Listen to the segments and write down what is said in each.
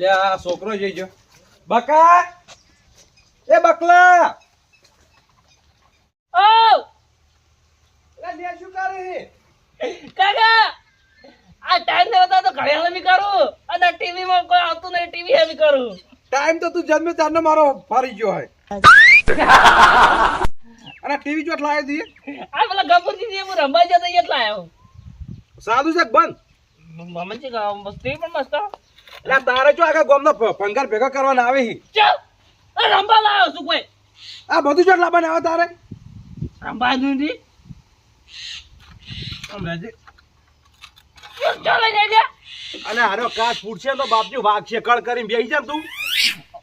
એટલે આ છોકરો જઈ ગયો. બકા! એ બકલા! ઓ લે શું કરે કાકા આ ટાઈમ ને બતા તો ઘરે બી કરું. અને ટીવી માં કોઈ આવતું નહીં ટીવી એ કરું. ટાઈમ તો તું જન્મે ત્યારનો મારો ફરી ગયો હે અને ટીવી ચોટ લાવી દઈએ આ પેલા ગપુરજી જે હું રંબા જતો એટલા આવ્યો સાદું છે બંધ. મમ્મી ટીવી પણ મસ્ત. એટલે તારે જો આગળ ગોમનો ભંગાર ભેગો કરવાના આવે હી. ચાલ રંબા લાવ્યો છું કોઈ. આ બધું જો લાવવાના આવે તારે. રંબા નથી રહેજે. ચાલ જાય અને હારો કાચ ફૂટશે તો બાપજી વાગશે કળ કરીને બેસી જા તું.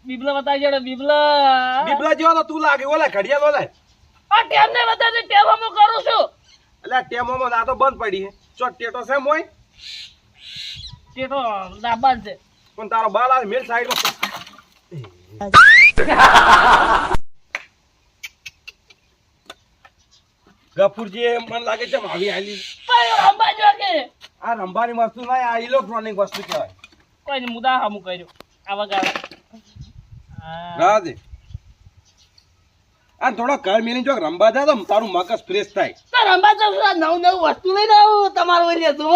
બીબલા બતાવી જડે બીબલા. બીબલા જેવા તો તું લાગે ઓલા ઘડિયાળ ઓલા. આ ટેમ ને બતાવી ટેમો હું કરું છું. એટલે ટેમો માં ના તો બંધ પડી છે. ચો ટેટો છે મોય ટેટો તો દાબાન છે. પણ તારો બાલ આ મેલ સાઈડમાં. ગફુરજી મને લાગે છે આવી આલી આ રંબાની વસ્તુ ના આ ઇલેક્ટ્રોનિક વસ્તુ કહેવાય. કોઈ ને મુદા હમું કર્યો. આવા વગાડે હા. આ થોડો કર મેલી જો રંબા જાય તો તારું મગજ ફ્રેશ થાય. તો રંબા તો નવ નવું વસ્તુ લઈને આવું તમારું ઓલી હતું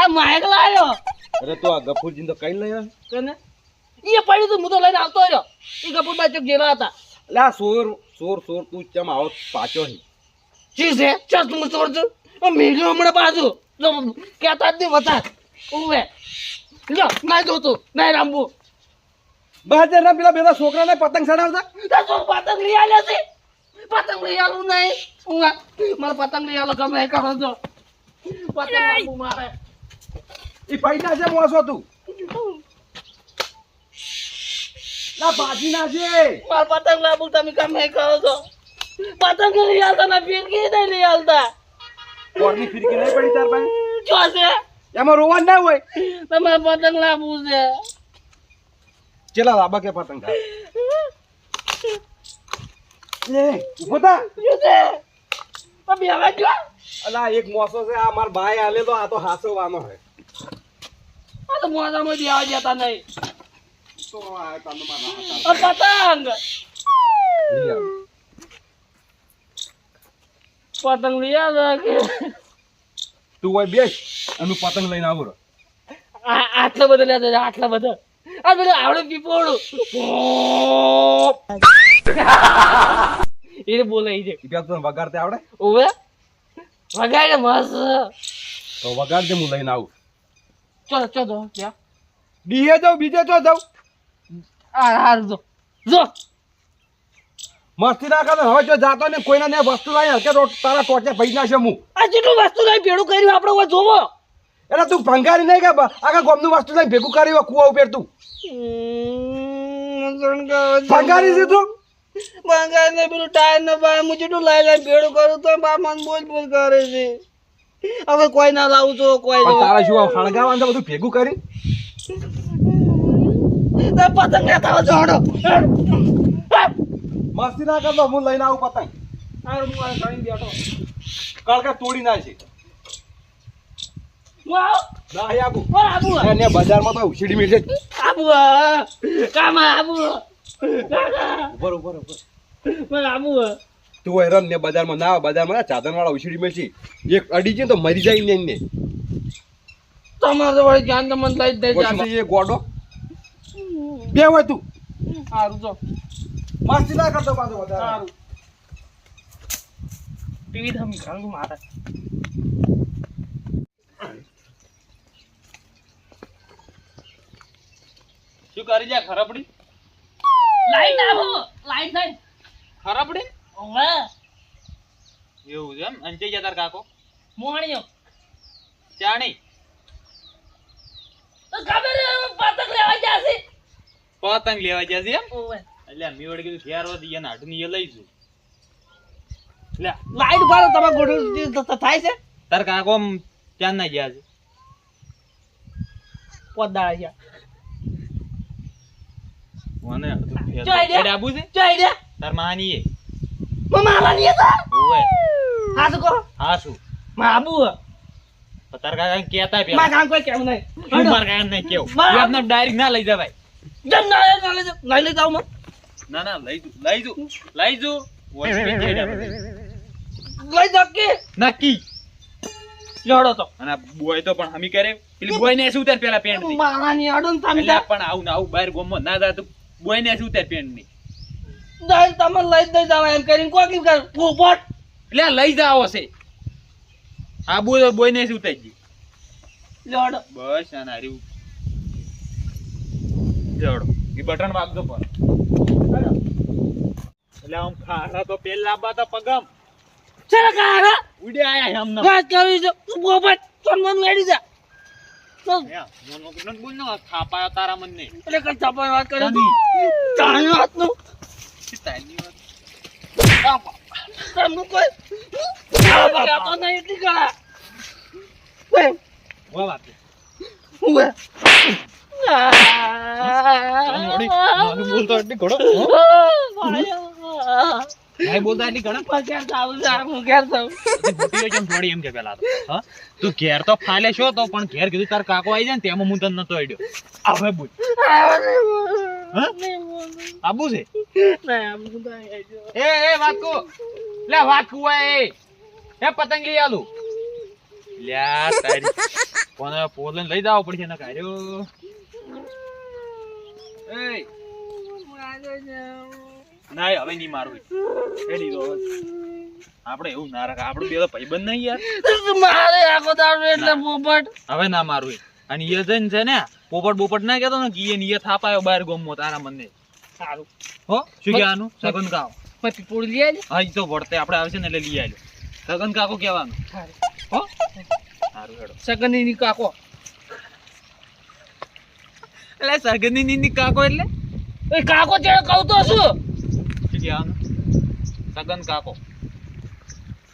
આ માયક લાવ્યો અરે તો આ ગફુરજી તો કઈ લઈ કને? એ પડ્યું તું હું તો લઈને આવતો રહ્યો. એ ગફુર બાજુ જેવા હતા. એટલે આ સોર સોર સોર તું ચમ આવો પાછો હી. શી છે ચસ હું સોર છું. મેઘો હમણાં પાછું જો કહેતા જ નહીં વતા. ઉવે. લો ના જોતું ના રામબુ. બહાર ના પેલા બધા છોકરાને પતંગ ચડાવતા. પતંગ લઈ આવ્યા છે. પતંગ લઈ આલું નહીં. ઉવા. મારે પતંગ લઈ આલો ગમે કરો છો પતંગ મારે. એ પૈસા છે મોસો તું. ના બાજી ના છે મારે પતંગ લાવુ તમે એ કરો છો? પતંગ લઈ આલતા ના ફિરકી નહીં લઈ આલતા કોરની ફિરકી નહીં પડી તાર પાસે? જો છે. એમાં રોવા ના હોય. તમારે પતંગ લાવવું છે. ચેલા લાબા કે પતંગ લે ઊભો થા. મમ્મી હવે જો. અલા એક મોસો છે આ માર ભાઈ આલે તો આ તો હાસવાનો હે. આ તો મોજામાં આવવા જતા નહીં. પતંગ લઈ આવ. પતંગ. લઈ આવ્યા કે. તું હોય બેસ અને પતંગ લઈને આવું આટલા બધા લેતા આટલા બધા. આ બધા આવડે પીપોડું એ બોલે ઈ છે વગાડતે આવડે? ઓવે. વગાડે મસ્ત. તો વગાડજે હું લઈને આવું. ચલો જો ક્યાં બીજે જાઉં બીજે ચો જાઉં. આ હાર જો. જો. મસ્તી ના કરે હવે જો જાતો ને કોઈના ને વસ્તુ લાવી હલકે તારા ટોચે પૈસા નાખશે હું આ જેટલું વસ્તુ લઈ ભેડું કર્યું આપણે જોવો. એટલે તું ભંગારી નહીં કે આગળ આખા ગામનું વસ્તુ લઈને ભેગું કરી કુવા ઉપર તું. ભંગારી છે તું? ભંગારી ને પેલું ટાયર ને ભાઈ હું જેટલું લાવી લાવી ભેડું કરું તો બા મન બોલ બોલ કરે છે. હવે કોઈ ના લાવું છો કોઈ તારા શું આ હળગાવાનું બધું ભેગું કરી. પતંગ આવો જોડો મસ્તી ના કરતો હું લઈને આવું પતંગ. હારું હું આ ઘણી બેઠો. કળકા તોડી નાખશે ના હે આબુ. કોણ આબુ એને બજારમાં તો ઉછીડી મિલશે આબુ કામ આબુ કાકા ઉપર ઉપર ઉપર આબુ તું હેરાન ને બજારમાં ના બજારમાં ચાદર વાળા ઉછીડી મળશે. એક અડી જાય તો મરી જાય ને એને તમારે વળી ધ્યાન તો મને લઈ દે એ ગોડો. બે હોય તું. સારું જો. મસ્તી ના કરતો પાછો વધારે. સારું ટીવી ધમ ઘણું મારે. શું કરી જાય ખરાબડી? લાઈટ આવો. લાઈટ લાઈટ ખરાબડી? ઓવે. એવું છે એમ? અને જઈ તાર કાકો. મોણિયો ચાણી. તો ખબર પતંગ લેવા જાશે પતંગ લેવા જશે એમ? ઓવે. એટલે મી વળી કીધું ઘેર વધી એને હાટું એ લઈશું. લે. લાઈટ બાર તમારે ગોઠવ થાય છે? તાર કાકો આમ ના ગયા છે? પોદાળા ગયા. મને જો આબુ છે? તાર માની એ મમ્મા હતા ઓવે હા તો કહો હા શું માં આબુ તાર કાકા કેતા માં કામ કોઈ કેવું નહીં શું માર કાકા નહીં કેવું બરાબર. આપને ડાયરેક્ટ ના લઈ જમ ના ના ના ના ના જુ જુ જુ જાઓ કે નક્કી લડો તો અને બોય તો પણ હમી કરે પેલી બોય ને શું ઉતાર પેલા પેન્ટથી મારાની આડો તમે પણ આવું ને આવું બહાર ગોમો ના જાય તો બોય ને શું ઉતાર પેન્ટની દાલ તમે લઈ દઈ જાવ એમ કરીને કોકી કર પોપટ એટલે લઈ જાવ હશે આબુ બોય બોય ને શું ઉતારી લડો બસ આ નારી જડો એ બટન વાગતો પર એટલે આમ ખાડા તો પેલા બાતા પગમ. ચલો કારા ઉડે આયા હમ વાત કરી જો પોપટ ચોન મન લેડી જા. બોલ ને થાપાયો તારા મન ને એટલે કઈ ચાપા વાત કરી તાની. વાતનું? તો ઘેર તો ફાલે છો તો પણ ઘેર કીધું તાર કાકો આવી જાય ને તેમાં હું તને નતો આડ્યો હવે બોલ? આબુ છે? એ એ વાતકુ લે વાતકુ એ એ. પતંગ લઈ આલું? લ્યા તારી કોને પોલન લઈ જાવ પડશે ને કાર્યો એ ના હવે નહીં મારવું. હેડી દો આપણે એવું ના રાખ. આપણું બે તો ભાઈબંધ નહીં યાર. મારે આખો દાડો એટલે પોપટ. હવે ના મારવું અને યજન છે ને પોપટ બોપટ ના કેતો ને કે નિયે થાપાયો બહાર ગોમો તારા મને. સારું. હો શું કહેવાનું? સગન કાકો. પછી પૂરી લઈ આવી હા તો વળતે આપણે આવશે ને એટલે લઈ આવ્યો સગન કાકો કહેવાનું. હો? સારું હેડો. સગની ની કાકો. એટલે સગની ની કાકો એટલે? એ કાકો ચેડે કહું તો શું? શું કહેવાનું? સગન કાકો.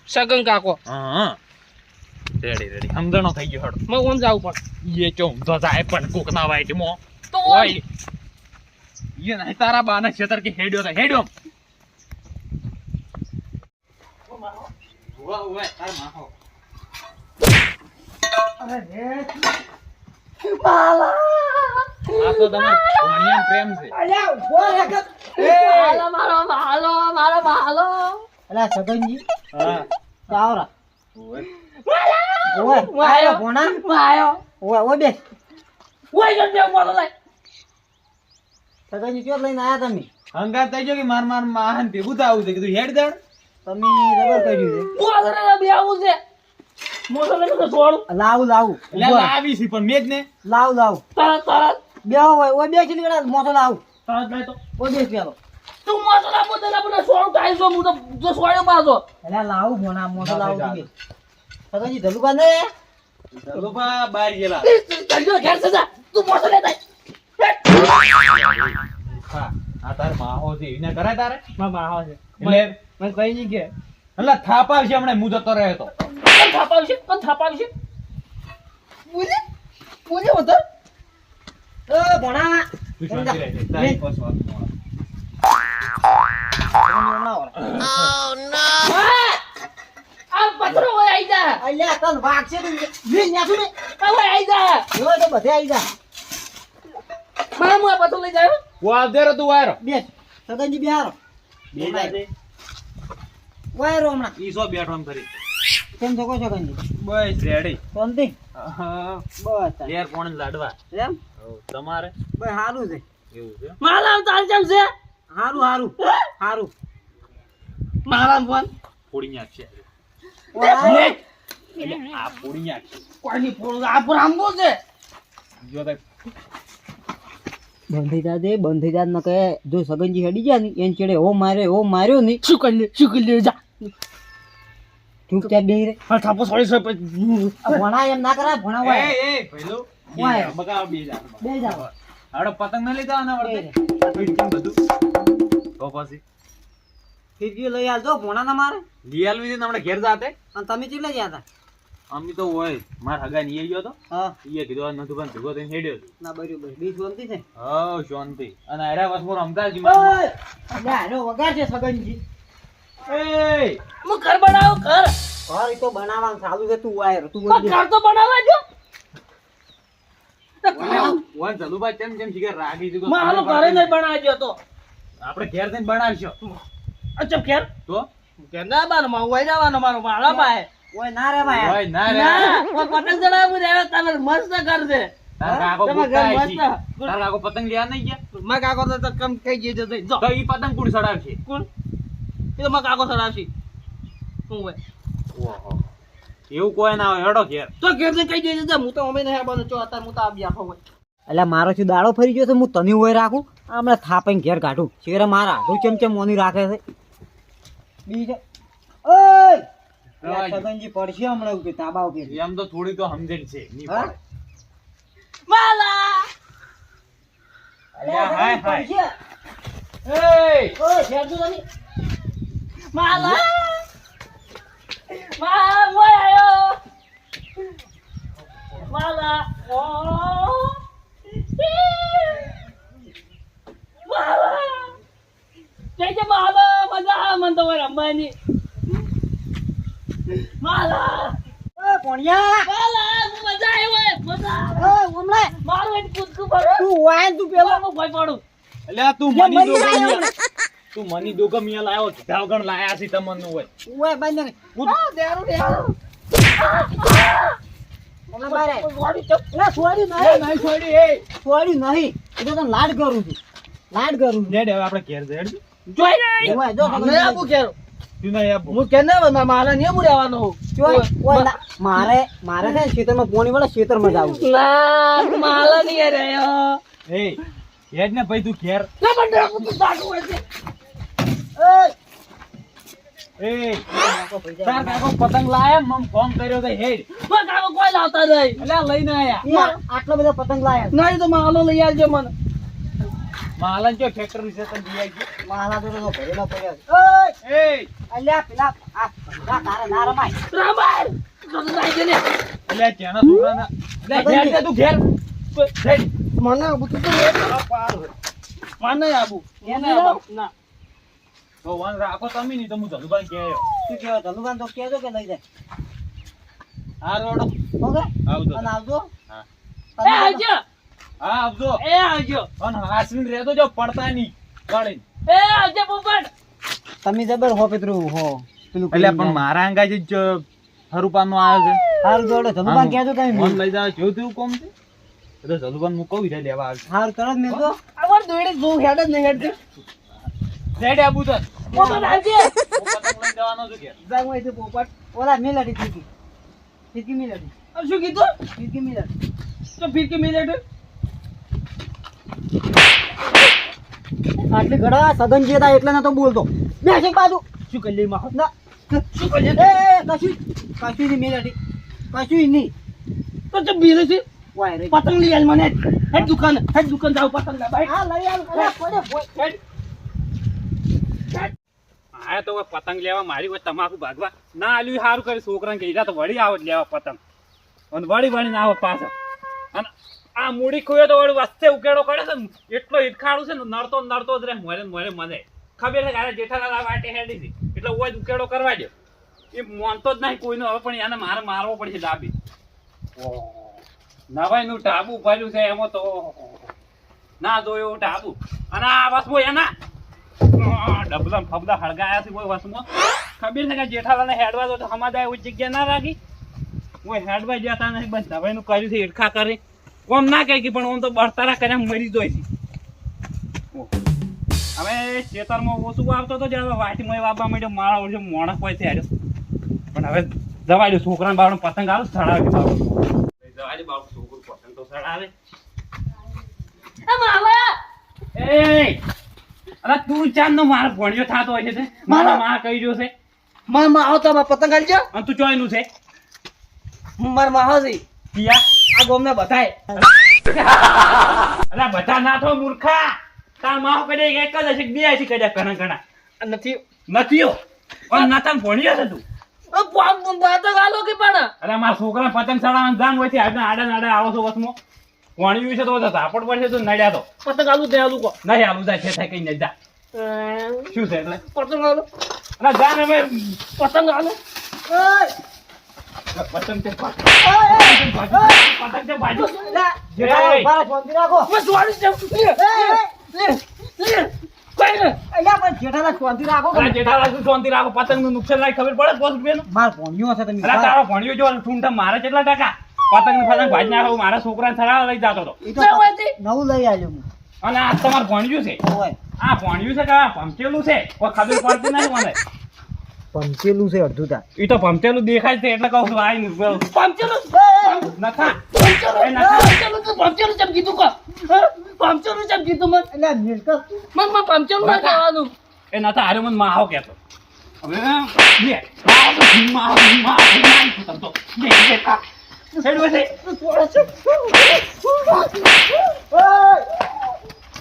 સગન કાકો. હા. Ready ready. સમજણો થઈ ગયો હેડો. મેં કોણ જાવું પણ. એ ચો ઊંધો જાય પણ કોક ના વાઈટ મો. તો ઓય એ નહીં તારા બાના છેતર કે હેડ્યો થાય હેડ્યો. ઉવા ઉવા તાર માહો આ તો તમાર ભણિયાનો પ્રેમ છે. મારો મારો માલો મારો માલો અલા સગનજી. હા. આવરા. ઓય ઓય માયો. ભોણા? માયો ઓય ઓય બેસ ઓય જો જો બોલો લઈ સગનજી ક્યાં લઈને આયા તમે? હંગાત થઈ ગયો કે માર માર માહન ભેગું થાવું છે? કીધું હેડ દડ તમે રબર કર્યું છે. મોસરે બે આવું છે. મોસરે તો છોડ લાવું લાવું. લાવી છે પણ મેજ ને. લાવ લાવ. તરત તરત. બે હોય ઓય બે ચીલી વેળા મોટો લાવ. તરત લઈ તો. ઓય બેસ પેલો તું મોસરા પોતે પોતે છોડ કાઈ જો હું તો જો છોડ્યો પાછો એટલે લાવું ભોણા મોટો ના, લાવું ભાઈ, તમે ને ધલુભા બહાર ગયેલા ચાલ્યો ઘેર સજા તું મોસરે દઈ હા આ તાર માહો છે એને કરાય તારે મા માહો છે એટલે મને કઈ નહીં કે એટલે થાપા છે હમણે હું જતો રહ્યો તો કોણ પણ કોણ થાપાવશે બોલે બોલે વધર ઓ ભણા Oh શાંતિ આ પથરો હોય આઈ જા. અલ્યા તન છે લે ન્યાસુ ને. આ આઈ જા. તો બધે જા. મારા પથરો લઈ જાય વાંધેરો તું વાયરો. બેસ સગનજી બિહારો બે જાજે. વાયરો હમણાં. ઈ સો બેઠો એમ કરી. કેમ છો કો સગનજી બસ રેડી શાંતિ? બસ લેર કોણ લાડવા? એમ? તમારે? બસ સારું છે. એવું છે? માલા તાર જેમ છે. સારું હારું. હારું. મારા ફોન. છે ઓય, એટલે આ પોડીયા કોઈની ફોન આ બ્રાહ્મો છે જો તે બંધ જા દે બંધ જા ન કહે જો સગનજી હડી ગયા ને એને ચડે ઓ માર્યો ઓ માર્યો નહીં શું કરી લે શું કરી લે જા. બેહી રે હા થાપો સોરી સોરી ભણા એમ ના કરાય ભણાવા એ એ પહેલો બકા બે જા બે જાવ હાડો પતંગ ના લીધા આના વળતે બધું. તો પછી. ફિરકી લઈ આવજો ભોણા ના મારે. લઈ આલવી ને હમણાં ઘેર જાતે? અને તમે ચીલા ગયા હતા? અમે તો હોય માર હગા ની ગયો તો હા. ઈએ કીધું આ નતું પણ ભેગો થઈને હેડ્યો છું. ના બરોબર બી શાંતિ છે? હા શાંતિ. અને અરે વસમો રમતા જી ઓય અલ્યા હારો વગાર છે સગનજી. એ હું ઘર બનાવો ઘર? ઘર તો બનાવવાનું ચાલુ છે તું વાયરો તું ઘર તો બનાવવા જો. તો વન જલુભાઈ તેમ જેમ શીખે રાગી દીધું માં હાલો ઘરે નહીં બનાવજો તો. આપણે ઘેર થઈને બનાવશો. અચ્છા કેમ તો? કેમ ના બાનો માં વઈ જવાનો મારો મારા પાસે ઓય ના રે ભાઈ ઓય ના રે પતંગ ચડાવું રે તમે મસ્ત કરશે તાર કાકો તમે ગુસ્સા ઘર છે. મસ્ત. તાર કાકો પતંગ લેવા નહીં ગયા? માં કાકો તો કમ કઈ ગઈ જતો તો ઈ પતંગ કોણ સડાવશે કોણ? એ તો માં કાકો ચડાવશી. હું હોય? ઓહો. એવું કોઈ ના હોય હેડો ઘેર. તો ઘેર કઈ જઈ હું તો અમે નહીં અત્યારે હું તો આ બેઠો હોય. એટલે મારો શું દાડો ફરી ગયો તો હું તને હોય રાખું? હમણાં થાપીને ઘેર કાઢું. શેરે મારા હું કેમ કેમ મોની રાખે છે? બીજો ઓય! સગનજી પડશે હમણાં ઉકે તાબા એમ તો થોડી તો સમજણ છે પડે. માલા! હાય, હાય. એય! માલા! મા મોય આયો. માલા ઓ! માલા! જય જય માલા મજા આવે મને તો રમવાની. માલા પોણિયા માલા મજા આવી મજા ઓમલા મારું એક કૂદકું ભરો. તું વાય તું પેલો. હું ભય પડું. તું મની દોગમ તું મની દોગમ લાયો લાયા છે તમને હોય. ઓય બાંધ ને દેરું દેરું. લાડ કરું છું. લાડ કરું છું. આપણે ઘેર જઈએ હેડ. જોઈ ઓય જો મને આપું કેરો. તું નહીં આપો. હું કે મારા નહીં હું રહેવાનો હું? ઓય ઓય ના, મારે મારે છે ખેતરમાં પોણી વાળા ખેતરમાં જાવું ના માલા નહીં રહ્યો એય, હેડ ને ભાઈ તું ઘેર. ના પણ ડરકું તું સાચું હોય છે. એય, તાર કાકો પતંગ લાયા મમ ફોન કર્યો તો હેડ. કાકો કોઈ લાવતા નહીં. અલ્યા લઈને આયા. આટલા બધા પતંગ લાયા. નહીં તો માલો લઈ આવજો મને. માલન જો ટ્રેક્ટર વિશે તને દઈ આવી માલા તો તો ભરેલો પડ્યો છે. ઓય! એય અલ્યા પેલા આ તારા ના રમાય. રામાય! તો જાય છે ને. અલ્યા ત્યાંના છોકરાના અલ્યા ઘેર તે તું ઘેર હેડ. મને આબુ તું તો મને નહીં આબુ મને આબુ. ના. તો વન રાખો તમે નહીં તો હું ધનુભાઈ કહે શું કહેવાય? ધનુભાન તો કહેજો કે લઈ જાય હા રોડો ઓકે? આવજો. અને આવજો. હા. એ આવજો. હા આવજો. એ આવજો. અને હાસવીને રહેતો જો પડતા નહીં. કાઢી એ આવજો પોપટ તમે જબર હો પેતરું હો. પેલું એટલે પણ મારા અંગાજી જ હરુપાનો આવ્યો છે. હારું જોડે ધનુભાન કહેજો તમે લઈ જાવ તું કોમ છે. એટલે હું કહું રે લેવા આવશે. હારું કરો મેં તો. આવર દોડે જો હેડ જ નહીં હેડ રેડ આબુ તો પોપટ આવજે. પતંગ લઈને જવાનો છું પોપટ. ઓલા મેલાડી ફીકી ફીકી મેલાડી શું કીધું? ફીકી મેલાડી તો ફિરકી મિનિટ આટલી ઘડા સગન જે હતા એટલે નતો બોલતો. બેસ એક બાજુ. શું કરી લઈ માં ના. શું કરી એ એ, કશું કશું નહીં મેલાડી કશું નહીં. તો ચમ બીરે છે પતંગ લઈ આલ મને. હેડ દુકાન હેડ દુકાન જાવ પતંગ લા ભાઈ હા લઈ આલ અરે હેડ. તો પતંગ લેવા મારી હોય તમાકુ ભાગવા ના આલ્યું સારું કરે છોકરાને કીધા તો વળી આવો લેવા પતંગ. અને વળી વળીને આવો પાછો. અને આ મૂડી ખોયો તો વળી વસ્તે ઉકેડો કરે છે ને, એટલો ઈટખાડું છે ને, નડતો નડતો જ રહે, મોરે મોરે મને. ખબર છે કે આને જેઠાલાલ વાટે હેડી છે, એટલે ઓય જ ઉકેડો કરવા દે એ મોનતો જ નહીં કોઈનો, હવે પણ એને મારે મારવો પડશે ડાબી. નવાઈ નું ટાબુ ભર્યું છે એમાં તો. ના જોયું ટાબુ અને આ વસ્તુ એના. ડબલા ફબલા હળગાયા છે કોઈ વસમાં. ખબર છે કે જેઠાલાલને હેડવા દો તો હમાદાય એવી જગ્યા ના રાખી? કોઈ હેડવા જતા નહીં બસ નવાઈનું કર્યું છે ઈડખા કરી. ઓમ ના કહે કે પણ ઓમ તો બળતારા કર્યા મરી જોઈ. હવે ખેતરમાં ઓછું આવતો તો જ્યારે વાટીમાં વાપવા માંડ્યો મારા વર્ષે મોણસ હોય છે હેડ્યો પણ હવે જવા દો છોકરાને બાવડો પતંગ આવે સડાવે બાવડો જવા દે છોકરું પતંગ તો સડાવે. એ માલા એ અરે તું ચાંદ નો મારો ભણ્યો થાતો હોય છે મારા માં કહી રહ્યો છે. મારમાં આવો તો માર પતંગ આલજો અને તું ચોયનું છે. મારા માં આવો છે પિયા આ ગોમને બધાય. અલા બધા ના થો મૂર્ખા. તાર માહો કદે એક જ હશે કે બે હશે કદાચ ઘણા ઘણા. નથી. નથી ઓન નાતાન ભણ્યો છે તું. ઓ પામ પતંગ ગાલો કે પણ. અરે મારા છોકરા પતંગ ચડાવવાનું જાન હોય છે આજના આડા નાડા આવો છો વસમો. ભણ્યું છે તો ઝાપડ પડશે તો નડ્યા તો. પતંગ આલુ દે આલુ કો. નહીં આલુ જાય છે થાય કઈ નહીં જા શું છે એટલે? પતંગ આલુ. અરે જા અમે પતંગ આલો. પતંગ તે પતંગ તે ભાજી. જેઠાલાલ, ઊભા રહો, રાખો બસ વાળી છે. લે, માર ભોણિયો છે તમે અલા, તારો ભણ્યો જો મારે કેટલા ટકા પતંગ ને પતંગ ભાજી નાખો મારા છોકરા સરાવા લઈ જતો. નવું લઈ આવ્યો અને આ તમારે ભણ્યું છે આ ભણ્યું છે કે આ ભમચેલું છે કોઈ ખબર પડતી નથી મને પંચેલું છે અડધું તા ઈ તો પંચેલું દેખાય છે એટલે કહું છું નું પંચેલું. નખા પંચેલું. પંચેલું તો પંચેલું ચમ કીધું કો? પંચેલું ચમ કીધું મન? એટલે મિલકત મનમાં પંચેલું ના કહેવાનું. એ નથા હારે મને માહો કહેતો હવે લે માહો તો માહો માહો તો લે લે ખા હેડવે છે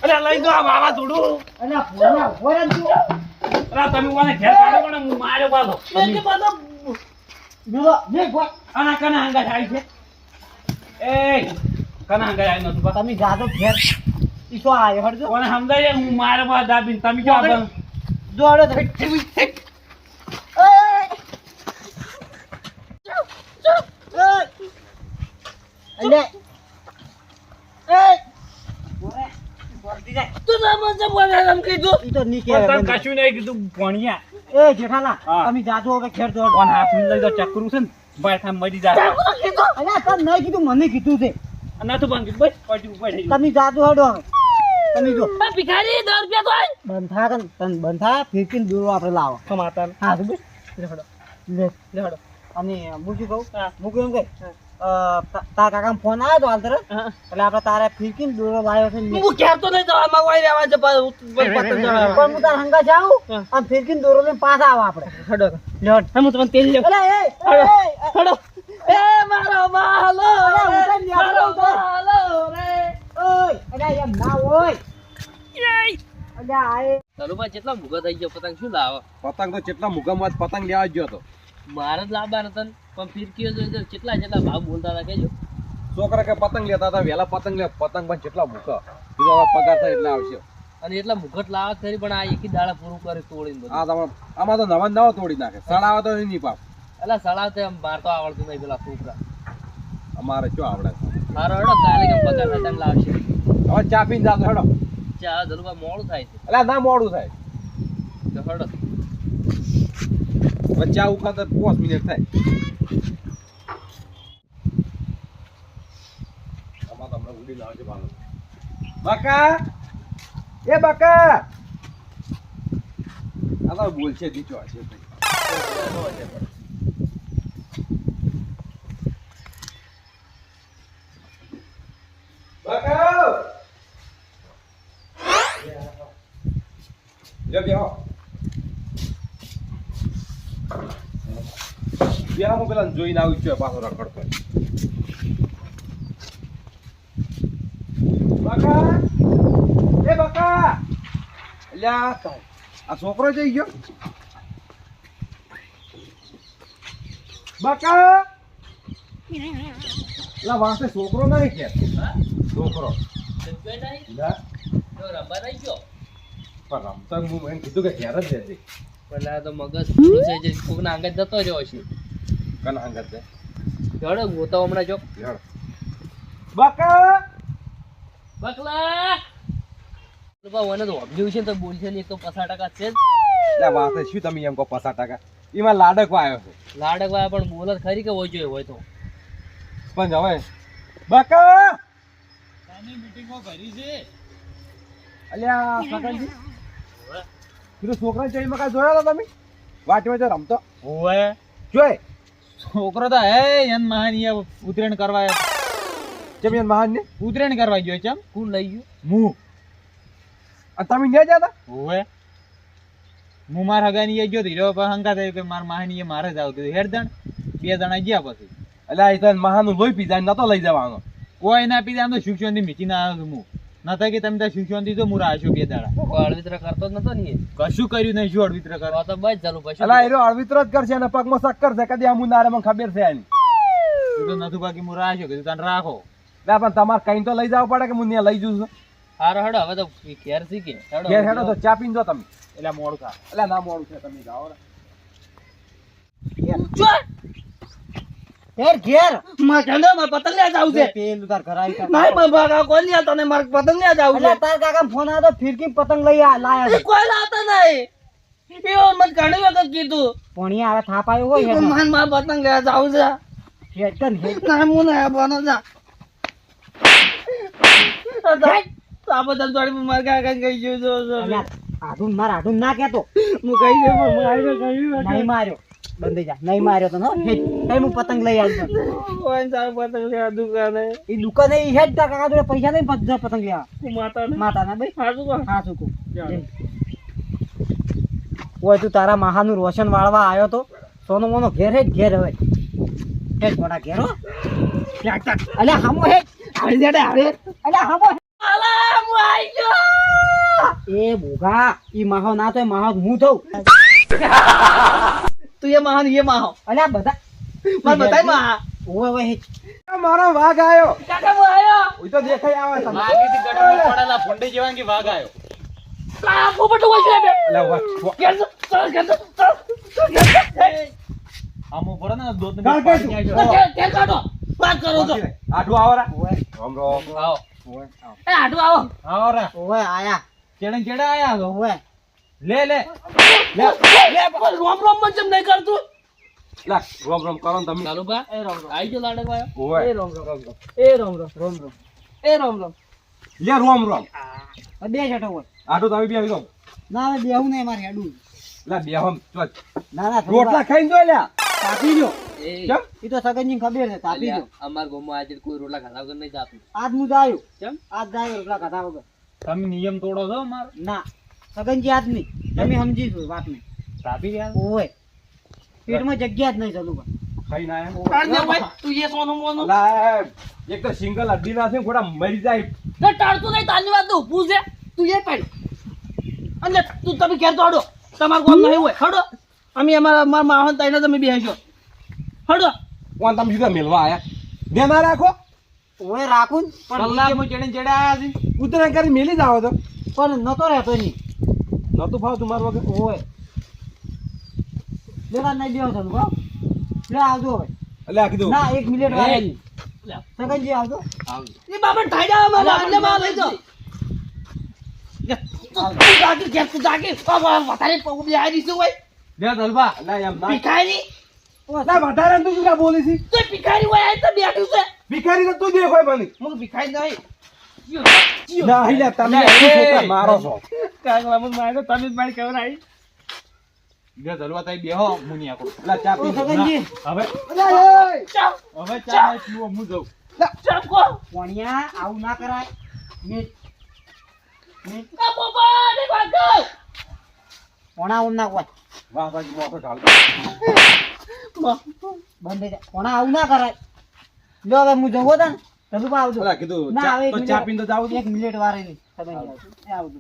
અરે લઈ દો આ માવા થોડું. અલ્યા ફોરા ઊભો રહે અરે તમે મને ઘેર કાઢો પણ હું માર્યો પાછો. એટલે પાછો મેલો, મે ગો આના કના હંગા થાય છે. એ કના હંગા આવી નતું પા તમે જાતો ઘેર. ઈ તો આયો હરજો કોને સમજાય? હું મારે પા દાબીન. તમે ક્યાં આગળ? જો હળો તમે. અલ્યા એ ભોય, વર્તી જાય. તું તો મને ચમ બોલે એમ કીધું? ઈ તો ની પણ કહેવાય તને કશું નહીં કીધું ભણ્યા. એ જેઠાલા. તમે જાજો હવે ઘેર જો કોણ હાથ લઈ દો ચક્કરું છે ને થામ મરી જાય. અલ્યા તને નહીં કીધું મને કીધું છે. નતું બંધ બસ પડી ઉપર થઈ તમે જાજો હડો તમે જો. ભિખારી દસ રૂપિયા તો બંધા કન તન બંધા ફીરકીને દૂરો આપણે લાવો. કમાતા હા તો બસ. લે હડો. લે. લે હડો. અને હું શું કહું. હું. કહું કે તા- તારા કાકા ફોન આવ્યો તો હાલ તરત? એટલે આપણે તારે ફીરકીને દોરો લાવ્યો છે હું કહેતો નહીં તો આમાં વાઈ રહેવા છે. પણ હું તારા હંગા જાઉં અને ફીરકીને દોરો લઈને પાછા આવો આપણે. હડો. લોટ. હા, તમને તેલ લેવું. અરે એ, હડો. એ, એ. મારો માલો મારો. માલો રે. ઓય અરે એમ ના હોય. અરે આ ધનુભાઈ કેટલા મૂગા થઈ ગયો પતંગ શું લાવો? પતંગ તો કેટલા મુગામાં પતંગ લેવા જ ગયો હતો મારે જ લાંબા હતા પણ ફિરકીઓ જોઈ કેટલા જેટલા ભાવ બોલતા હતા કેજો છોકરા કે પતંગ લેતા હતા વહેલા પતંગ લે પતંગ પણ કેટલા મૂકા. કીધું હવે પગાર થાય એટલે આવશે. અને એટલા મુખટ લાવા ખરી પણ આ એકી દાડા પૂરું કરે તોડીને બધું. આ તમે આમાં તો નવા નવા તોડી નાખે. સડાવે તો નહીં પાપ. એટલે સળાવ તે માર તો આવડતું નહીં પેલા છોકરા. અમારે શું આવડે? મારો હેડો કાલે કેમ પગાર પતંગ લાવશે. હવે ચા પીને જાતો હેડો. ચા ધનુભાઈ મોડું થાય છે. એટલે ના મોડું થાય. હેડો. હવે આવું ખાતર પાંચ મિનિટ થાય. બકા! એ બકા! આ તો બોલશે દીચો છે. બકા! લે બેહો બેહો હું પેલા જોઈને આવી છું પાછો રખડતો આ છોકરો જઈ ગયો. છોકરો નહીં કે? છોકરો. રમતા હું એમ કીધું કે ક્યારે જ જતી પેલા તો મગજ જે કોકના અંગત જતો રહ્યો છે. કના અંગત છે? હેડો ગોતો હમણાં જો. હેડ. બકા બકલા! મને તો ઓબ્ઝર્વ છે તો બોલશે એક તો પચાસ ટકા છે જ. વાત શું તમે એમ કહો પચાસ ટકા? એમાં લાડક આવ્યો છે. લાડકવા પણ બોલત ખરી કે હોય જોઈએ હોય તો. પણ હવે બકા અલ્યા સગનજી કીધું છોકરા જઈ મકા જોયા હતા તમે? વાટી વાટ રમતો. હોય જોય. છોકરો તો હે એન મહાન ઉતરેણ કરવા કેમ યાર મહાન ને? ઉતરેણ કરવા ગયો ચમ કોણ લઈ ગયું. હું? આ તમે ન્યા જાતા ઓએ હું માર હગાની એ ગયો હીરો પર હંકા થયું કે માર એ મારે જ હેર જણ બે જણા ગયા પછી. અલ્યા આ તો મહાનું લોહી પીધા નતો લઈ જવાનો. કોઈ ના પીધા આમ તો મીચી ના આવ્યો હું. નતા કે તમે ત્યાં શિક્ષણ દીધો મુરા આશો બે દાડા. અળવિત્ર કરતો જ નતો ને કશું કર્યું નહીં શું અળવિત્ર કરો? તો બસ ચાલુ પછી અલા એરો અળવિત્ર જ કરશે અને પગમાં શક્કર છે કદી આ ના રે મને ખબર છે એની તું તો નતું બાકી મુરા આશો કે તને રાખો. ના પણ તમારે કઈ તો લઈ જવું પડે કે મુનિયા લઈ જઉં છું? હારો હડો હવે તો ઘેર શીખે હેડો ઘેર હેડો તો ચા પીન જો તમે. એટલે મોડું થા. એટલે ના મોડું છે તમે જાઓ ને ઘેર ઘેર. નહીં, મારે પતંગ લે જાવ છે. પેલું તાર ઘર આવી. નહીં મારે ભાગા કોઈ નહીં તને માર પતંગ લે જાવ છે. તાર કાકા ફોન આવ્યો તો ફિરકી પતંગ લઈ આ- લાયા કોઈ લાવતા નહીં. એવું મન ઘણી વખત કીધું. પોણી આવે થાપ આવ્યો હોય મારે મારે પતંગ લે જાવ છે. હેડ. કર હેડ ના આવવાનો જા. આ બધા જોડી માર કાકા ગઈ ગયું જો આડું માર આધુન ના કેતો હું કહી ગયો પણ મારે કહ્યું નહીં માર્યો. બંધી જા. નહીં માર્યો તો નો હેડ. હું પતંગ લઈ આવ્યો છું. કોઈ સારું પતંગ લેવા દુકાને. એ દુકાને એ હેડ તાર કાકા જોડે પૈસા નહીં પતંગ પતંગ લેવા. માતા ને માતા ના ભાઈ સાચું કો હા કો ઓય તું તારા મહાનું રોશન વાળવા આવ્યો તો? સોનો મોનો ઘેર હેડ ઘેર હવે. હેડ મોટા ઘેર હો. અલ્યા હામો હેડ. આવી જાય આવે અલ્યા હામો. અલા મુ આઈ ગયો એ બોગા ઈ માહો ના તો માહો હું થઉં? તું એ મહાન એ માહો. અલ્યા બધા માર બતાય મહા. ઓય હેડ મારો વાઘ આવ્યો કાકા મો આવ્યો હું તો દેખાય આવે તમને માગી થી ગટરમાં પડેલા ફૂંડી જેવા કે વાઘ આવ્યો કા પોપટ હોય છે બે. અલ્યા છો? ચાલ. ચાલ, કેમ છો? આમો પડે ને દોત ને કાઢ કાઢ. પાક કરો તો આટલું આવો રા. ઓય રામ રામ. આવો. ઓય આવો. એ આટલું આવો. આવો રા. ઓય આયા. ચેડે કેડા આયા ઓય લે લે. લે, લે, પણ રોમ રોમ મન જેમ નહીં કરતું? લા, રોમ રોમ કરો તમે. ચાલુ બા. એ રોમ રોમ. આઈ જો લાડક બા. એ રોમ રોમ એ રોમ રોમ રોમ રોમ. એ રોમ રોમ. લે રોમ રોમ. આ બે છટો હોય આટો તમે બી આવી. ના હવે બેહું નહીં મારે હેડું. લા બેહમ ચોચ. ના ના રોટલા ખાઈને જો લ્યા તાપી જો કેમ? ઈ તો સગનજી ખબર છે તાપી જો અમાર ગામમાં આજે કોઈ રોટલા ખાધા વગર નહીં જાતું આજ હું જાયો. કેમ? આજ જાયો રોટલા કથા વગર. તમે નિયમ તોડો છો અમાર? ના. સગનજી યાદ નહીં. તમે સમજી છો વાત નહીં તાપી ગયા ઓય. પેટમાં જગ્યા જ નહીં ચાલુ આયા કાઢ દે ભાઈ તું એ સોનું મોનું લા, એક તો સિંગલ અડ્ડી ના છે થોડા મરી જાય. ને ટાળતું નહીં તાની વાત તો ઊભું છે. તું એ પાડ અને તું તમે ઘેર તો હડો. તમારું કામ નહીં હોય. હડો. અમે અમારા મારા માહન તાઈને તમે બેસો હડો. કોણ તમે સીધા મેલવા આયા. બે ના રાખો. ઓય રાખું ને, પણ ચેડે ચેડે આયા છે? ઉતરા કરી મેલી જ આવો તો. પણ નતો રહેતો નહીં નતું ભાવ તમારું વગર હોય. લેવા નહીં દેવા ચાલુ હો. લે આવજો હવે. એટલે આ કીધું. ના એક મિનિટ એ. સગનજી આવજો. એ બાબા ઠાડા મારા એટલે માં લઈ જાઓ તું જાગી ઘેર તું જાગી. વધારે પગ બે આવી દીધું હોય લે દલબા ના એમ ના. ભિખારી? ના વધારે તું શું બોલી છી? તો ભિખારી હોય આ તો બેઠું છે. ભિખારી તો તું દેખાય મને હું ભિખારી નહીં. ના હિલે તમે. છોકરા મારો છો? કાંઈ મને મારે તમે જ મારી ખબર આવી. લે દલબા તઈ બેહો મુનિયા કો લા ચા પી સગનજી! હવે ચાપ હવે ચા પીવો હું જાઉં. કો પોણિયા આવું ના કરાય. મેં મેં આ બાબા ને ભાગો પોણા આવું ના કોઈ વાહ વાહ મોકો ઢાલ બંધ થઈ આવું ના કરાય. લો હવે હું ને આવજો ઓલા કીધું ના, ચા- તો ચા પીને તો જાવ એક મિનિટ વારે નહીં. આવજો. એ આવજો.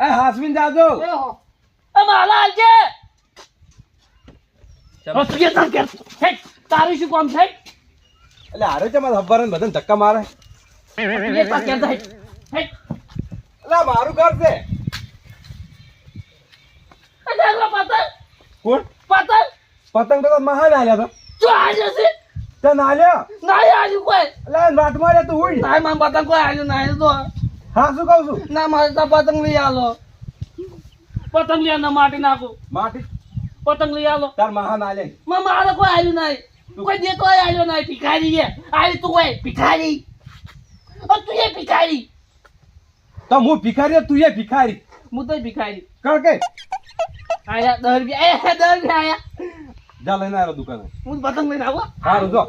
એ હાસવીન જાજો. એ હો. એ માલા આવજે. ઓ તાર કે હે તારું શું કામ છે? એટલે હારે છે મારા હબ્બારને બધાને ધક્કા મારે? તું એ તાર કે હે. હેટ હેટ મારું ઘર છે. જાગવા પતંગ કોણ? પતંગ પતંગ તો મહાન આલ્યા તો જો આજે છે? તે નાલ્યો? ના આજુ કોઈ? એટલે નાટ માર્યા તું ઉઈ. ના મારા પતંગ કોઈ આજુ ના તો હા શું કહું છું? ના મારે તો પતંગ લઈ આલો. પતંગ લઈ આલો માટી નાખું. માટી? પતંગ લઈ આલો. તાર મહાન આલે માં મારે કોઈ આવ્યું નહીં કોઈ દેતો આવ્યો નહીં ભિખારી છે. આવી તું કોઈ ભિખારી. ઓ તું એ ભિખારી. તો હું ભિખારી તું એ ભિખારી. હું તો ભિખારી. કર કે આયા દસ રૂપિયા. એ દસ રૂપિયા આયા. જા લઈને આવ્યો દુકાને. હું પતંગ લઈને આવો સારું જો